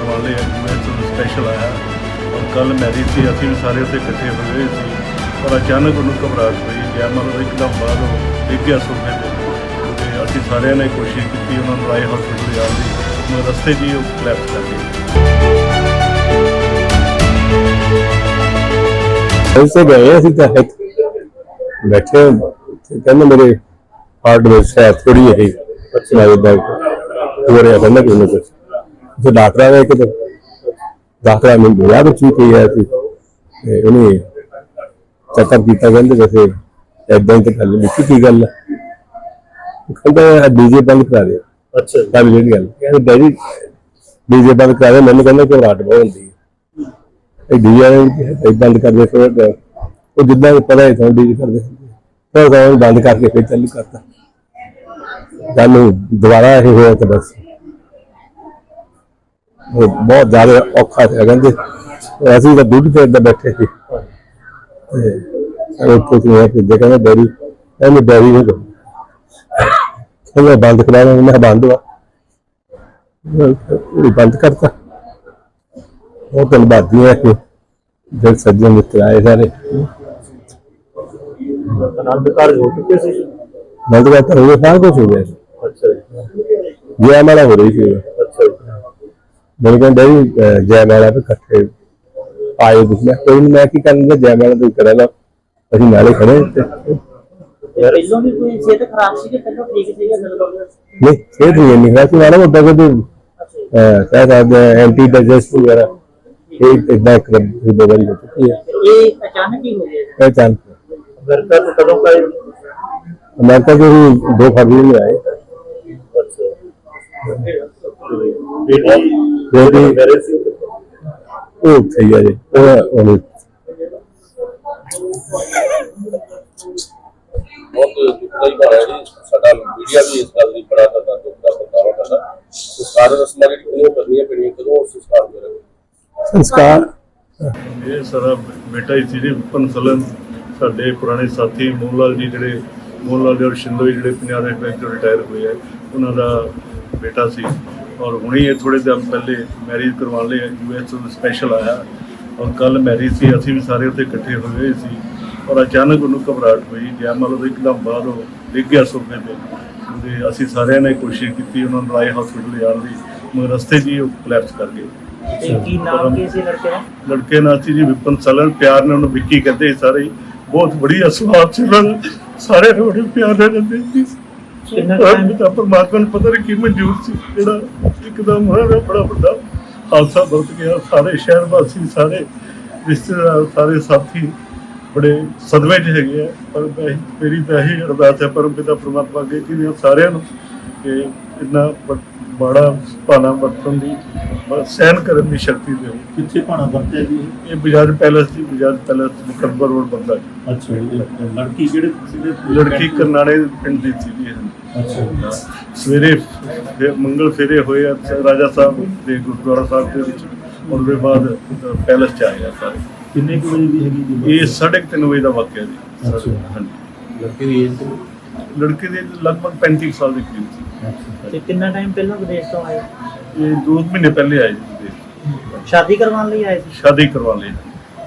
ਕਰਵਾਉਣ ਲਈ ਮੈਂ ਸਪੈਸ਼ਲ ਆਇਆ ਔਰ ਕੱਲ ਮੈਰਿਜ ਸੀ ਅਸੀਂ ਸਾਰੇ ਉੱਥੇ ਇਕੱਠੇ ਹੋਏ ਸੀ। ਪਰ ਅਚਾਨਕ ਉਹਨੂੰ ਘਬਰਾਹਟ ਹੋਈ ਗਿਆ ਮਤਲਬ ਇੱਕਦਮ ਬਾਅਦ ਉਹ ਡਿੱਗ ਗਿਆ ਸੋਫੇ ਤੇ। ਤੇ ਅਸੀਂ ਸਾਰਿਆਂ ਨੇ ਕੋਸ਼ਿਸ਼ ਕੀਤੀ ਉਹਨਾਂ ਨੂੰ ਰਾਏ ਹਸਪੀਟਲ ਲਿਆਉਣ ਦੀ ਮੈਂ ਰਸਤੇ 'ਚ ਉਹ ਕਲੈਪਸ ਕਰ ਗਈ ਐਸੇ ਗਏ ਅਸੀਂ ਤਾਂ ਹੈ। ਬੈਠੇ ਕਹਿੰਦੇ ਮੇਰੇ ਹਾਰਟ ਵਿੱਚ ਸ਼ਾਇਦ ਥੋੜੀ ਹੈ ਅੱਛਾ। ਲੱਗਦਾ ਹੋ ਰਿਹਾ ਬੰਦਾ ਕਿਸੇ ਨੂੰ ਤੇ ਡਾਕਟਰ ਆਇਆ ਕਿ ਡਾਕਟਰ ਨੇ ਬੁਲਾ ਕੇ ਠੀਕ ਹੈ ਤੇ ਉਹਨੇ ਚੈੱਕਅਪ ਕੀਤਾ ਕਹਿੰਦੇ ਵੈਸੇ ਏਦਾਂ ਹੀ ਤਾਂ ਗੱਲ ਵਿੱਚ ਕੀ ਗੱਲ ਹੈ? ਕਹਿੰਦਾ ਡੀਜੇ ਬੰਦ ਕਰਾ ਦਿਓ। ਅੱਛਾ ਗੱਲ ਜਿਹੜੀ ਗੱਲ। ਕਹਿੰਦੇ ਡੈਡੀ ਡੀਜੇ ਬੰਦ ਕਰਾ ਦੇ ਮੈਨੂੰ ਕਹਿੰਦਾ ਕਿ ਰਾਤ ਬਹੁਤ ਹੁੰਦੀ ਹੈ। ਇਹ ਡੀਜੇ ਬੰਦ ਕਰਦੇ ਫਿਰ ਉਹ ਜਿੱਦਾਂ ਪਤਾ ਹੈ ਤੁਹਾਨੂੰ ਡੀਜੇ ਕਰਦੇ ਫਿਰ ਤਾਂ ਬੰਦ ਕਰਕੇ ਫਿਰ ਚਾਲੂ ਕਰਤਾ। ਗੱਲ ਦੁਬਾਰਾ ਇਹ ਹੋਇਆ ਤਾਂ ਬਸ। ਉਹ ਬਹੁਤ ਜ਼ਿਆਦਾ ਔਖਾ ਸੀ ਕਹਿੰਦੇ ਅਸੀਂ ਤਾਂ ਦੁੱਧ ਤੇ ਏਦਾਂ ਬੈਠੇ ਸੀ। ਤੇ ਉਹ ਕੁਝ ਨਹੀਂ ਕਿ ਕਹਿੰਦਾ ਡੈਡੀ ਇਹਨੂੰ ਡੈਡੀ ਨੂੰ ਕਹੋ। ਕਹਿੰਦਾ ਬੰਦ ਕਰਾ ਦੇ ਮੈਂ ਬੰਦ ਵਾ। ਉਹ ਬੰਦ ਕਰਤਾ। ਉਹ ਤਾਂ ਬਾਦੀਆਂ ਕਿ ਜਦ ਸੱਜਣ ਮਿੱਤਰ ਆਏ ਸਾਰੇ। ਆਨੰਦ ਕਾਰਜ ਹੋ ਚੁੱਕੇ ਸੀ? ਬੰਦ ਕਰਤਾ ਹੋ ਗਿਆ ਸਾਰਾ ਕੁਝ ਹੋ ਗਿਆ। ਅੱਛਾ ਜੀ। ਜੈ ਮਾਲਾ ਹੋ ਰਹੀ ਸੀ। ਮੈਨੂੰ ਕਹਿੰਦਾ ਜੀ ਜੈ ਮਾਲਾ ਤੇ ਇਕੱਠੇ ਆਏ ਤੁਸੀਂ। ਮੈਂ ਕੋਈ ਨੀ, ਮੈਂ ਕੀ ਕਰਨਾ ਜੈ ਮਾਲਾ ਤੇ ਕਰਾ ਲਾ ਅਸੀਂ ਨਾਲੇ ਖੜੇ ਤੇ ਯਾਰ ਪਹਿਲਾਂ ਵੀ ਕੋਈ ਸਿਹਤ ਖਰਾਬ ਸੀ ਕਿ ਪਹਿਲਾਂ ਠੀਕ ਸੀਗਾ ਜਦੋਂ ਨਹੀਂ ਇਹ ਨਹੀਂ ਨਹੀਂ ਹੈ ਕਿ ਮਾਰਾ ਮੁੱਦਾ ਕਿ ਅਹ ਕਹਿ ਸਕਦੇ ਐਂਟੀ ਡਾਈਜੈਸਟ ਵਗੈਰਾ। ਇਹ ਇਦਾਂ ਇੱਕ ਦੋ ਵਾਰੀ ਹੋ ਚੁੱਕੀ ਹੈ ਇਹ ਅਚਾਨਕ ਹੀ ਹੋ ਗਿਆ ਇਹ ਚੱਲ ਅਮਰੀਕਾ ਤੋਂ ਕਦੋਂ ਕਾ ਅਮਰੀਕਾ ਦੇ ਵੀ ਦੋ ਫਰਵਰੀ ਨੂੰ ਆਏ। ਅੱਛਾ। ਬੇਟੀ ਬੇਟੀ ਮੈਰਿਜ ਸੀ ਉਹ ਸਹੀ ਹੈ ਜੀ ਉਹ ਉਹਨੇ। ਬਹੁਤ ਦੁਖਦਾਈ ਗੱਲ ਹੈ ਜੀ। ਸਾਡਾ ਮੀਡੀਆ ਵੀ ਇਸ ਗੱਲ ਦੀ ਬੜਾ ਜ਼ਿਆਦਾ ਦੁੱਖ ਦਾ ਪ੍ਰਗਟਾਵਾ ਕਰਦਾ। ਸਰਕਾਰ ਰਸਮਾਂ ਜਿਹੜੀ ਕਿਉਂ ਕਰਨੀਆਂ ਪੈਣੀਆਂ ਕਦੋਂ ਉਸ ਸੰਸਕਾਰ ਕਰਾਂਗੇ ਸੰਸਕਾਰ? ਇਹ ਸਾਰਾ ਬੇਟਾ ਹੀ ਸੀ ਜੀ ਵਿਪਨ ਸਲਨ। ਸਾਡੇ ਪੁਰਾਣੇ ਸਾਥੀ ਮੋਹਨ ਲਾਲ ਜੀ ਜਿਹੜੇ ਮੋਹਨ ਲਾਲ ਜੀ ਔਰ ਸ਼ਿੰਦੋ ਜੀ ਜਿਹੜੇ ਪੰਜਾਬ ਦੇ ਬੈਂਕ ਤੋਂ ਰਿਟਾਇਰ ਹੋਏ ਆ ਉਹਨਾਂ ਦਾ ਬੇਟਾ ਸੀ। ਔਰ ਹੁਣੇ ਇਹ ਥੋੜੇ ਦਿਨ ਪਹਿਲੇ ਮੈਰਿਜ ਕਰਵਾਉਣ ਲਈ ਯੂਐਸ ਤੋਂ ਸਪੈਸ਼ਲ ਆਇਆ। ਔਰ ਕੱਲ ਮੈਰਿਜ ਸੀ ਅਸੀਂ ਵੀ ਸਾਰੇ ਉੱਥੇ ਇਕੱਠੇ ਹੋਏ ਸੀ। ਔਰ ਅਚਾਨਕ ਉਹਨੂੰ ਘਬਰਾਹਟ ਹੋਈ ਗਿਆ ਮਤਲਬ ਇੱਕਦਮ ਬਾਅਦ ਉਹ ਡਿੱਗ ਗਿਆ ਸੋਫੇ ਤੇ। ਤੇ ਅਸੀਂ ਸਾਰਿਆਂ ਨੇ ਕੋਸ਼ਿਸ਼ ਕੀਤੀ ਉਹਨਾਂ ਨੂੰ ਰਾਏ ਹਸਪੀਟਲ ਜਾਣ ਦੀ ਮਗਰ ਰਸਤੇ 'ਚ ਹੀ ਉਹ ਕਲੈਪਸ ਕਰ ਗਏ। ਤੇ ਕੀ ਨਾਮ ਕੀ ਸੀ ਲੜਕੇ ਦਾ? ਲੜਕੇ ਨਾਲ ਸੀ ਜੀ ਵਿਪਨ ਸਲਨ ਪਿਆਰ ਨਾਲ ਉਹਨੂੰ ਵਿੱਕੀ ਕਹਿੰਦੇ ਸਾਰੇ ਹੀ। ਬਹੁਤ ਬੜੀ ਅਸਵਾਬ ਸੀ। ਸਾਰੇ ਨੂੰ ਬੜੇ ਪਿਆਰ ਨਾਲ ਰਹਿੰਦੇ ਸੀ। ਕਿੰਨਾ ਪਰ time- ਪਿਤਾ ਪਰਮਾਤਮਾ ਨੂੰ ਪਤਾ ਨਹੀਂ ਕੀ ਮਨਜ਼ੂਰ ਸੀ। ਜਿਹੜਾ ਇੱਕਦਮ ਹੋਇਆ ਬੜਾ ਵੱਡਾ ਹਾਦਸਾ ਵਰਤ ਗਿਆ। ਸਾਰੇ ਸ਼ਹਿਰ ਵਾਸੀ ਸਾਰੇ ਰਿਸ਼ਤੇਦਾਰ ਸਾਰੇ ਸਾਥੀ ਬੜੇ ਸਦਮੇ 'ਚ ਹੈਗੇ ਆ। ਪਰ ਮੈਂ- ਮੇਰੀ ਤਾਂ ਇਹੀ ਅਰਦਾਸ ਹੈ ਪਰਮ ਪਿਤਾ ਪਰਮਾਤਮਾ ਅੱਗੇ ਕਿ ਸਾਰਿਆਂ ਨੂੰ ਕਿ ਇੰਨਾ ਮਾੜਾ ਭਾਣਾ ਵਰਤਣ ਦੀ ਸਹਿਣ ਕਰਨ ਦੀ ਸ਼ਕਤੀ ਦਿਓ ਕਿੱਥੇ ਭਾਣਾ ਵਰਤਿਆ ਜੀ? ਇਹ ਬਜਾਜ ਪੈਲਸ ਦੀ ਬਜਾਜ ਪੈਲਸ ਮੁਕੱਬਰ ਰੋਡ ਬੰਦਾ। ਅੱਛਾ ਲੜਕੀ ਸੀਗੇ ਲੜਕੀ ਕਰਨਾੜੇ ਪਿੰਡ ਦੀ ਸੀ ਜੀ। ਅੱਛਾ ਸਵੇਰੇ ਮੰਗਲ ਫੇਰੇ ਹੋਏ ਆ ਰਾਜਾ ਸਾਹਿਬ ਦੇ ਗੁਰਦੁਆਰਾ ਸਾਹਿਬ ਦੇ ਵਿੱਚ। ਉਹਦੇ ਬਾਅਦ ਪੈਲਸ ਚ ਆਏ ਆ ਸਾਰੇ। ਕਿੰਨੇ ਕੁ ਵਜੇ ਦੀ ਹੈਗੀ ਜੀ ਇਹ 3:30 ਵਜੇ ਦਾ ਵਾਕਿਆ ਜੀ। ਅੱਛਾ। ਹਾਂਜੀ। ਲੜਕੀ ਦੀ ਏਜ ਲੜਕੇ ਦੇ ਲਗਭਗ 35 ਸਾਲ ਦੇ ਕਰੀਬ ਸੀ। ਤੇ ਕਿੰਨਾ ਟਾਈਮ ਪਹਿਲਾਂ ਵਿਦੇਸ਼ ਤੋਂ ਆਏ? ਇਹ ਦੋ ਮਹੀਨੇ ਪਹਿਲੇ ਆਏ ਜੀ ਵਿਦੇਸ਼। ਸ਼ਾਦੀ ਕਰਵਾਉਣ ਲਈ ਆਏ ਸੀ? ਸ਼ਾਦੀ ਕਰਵਾ ਲਈ।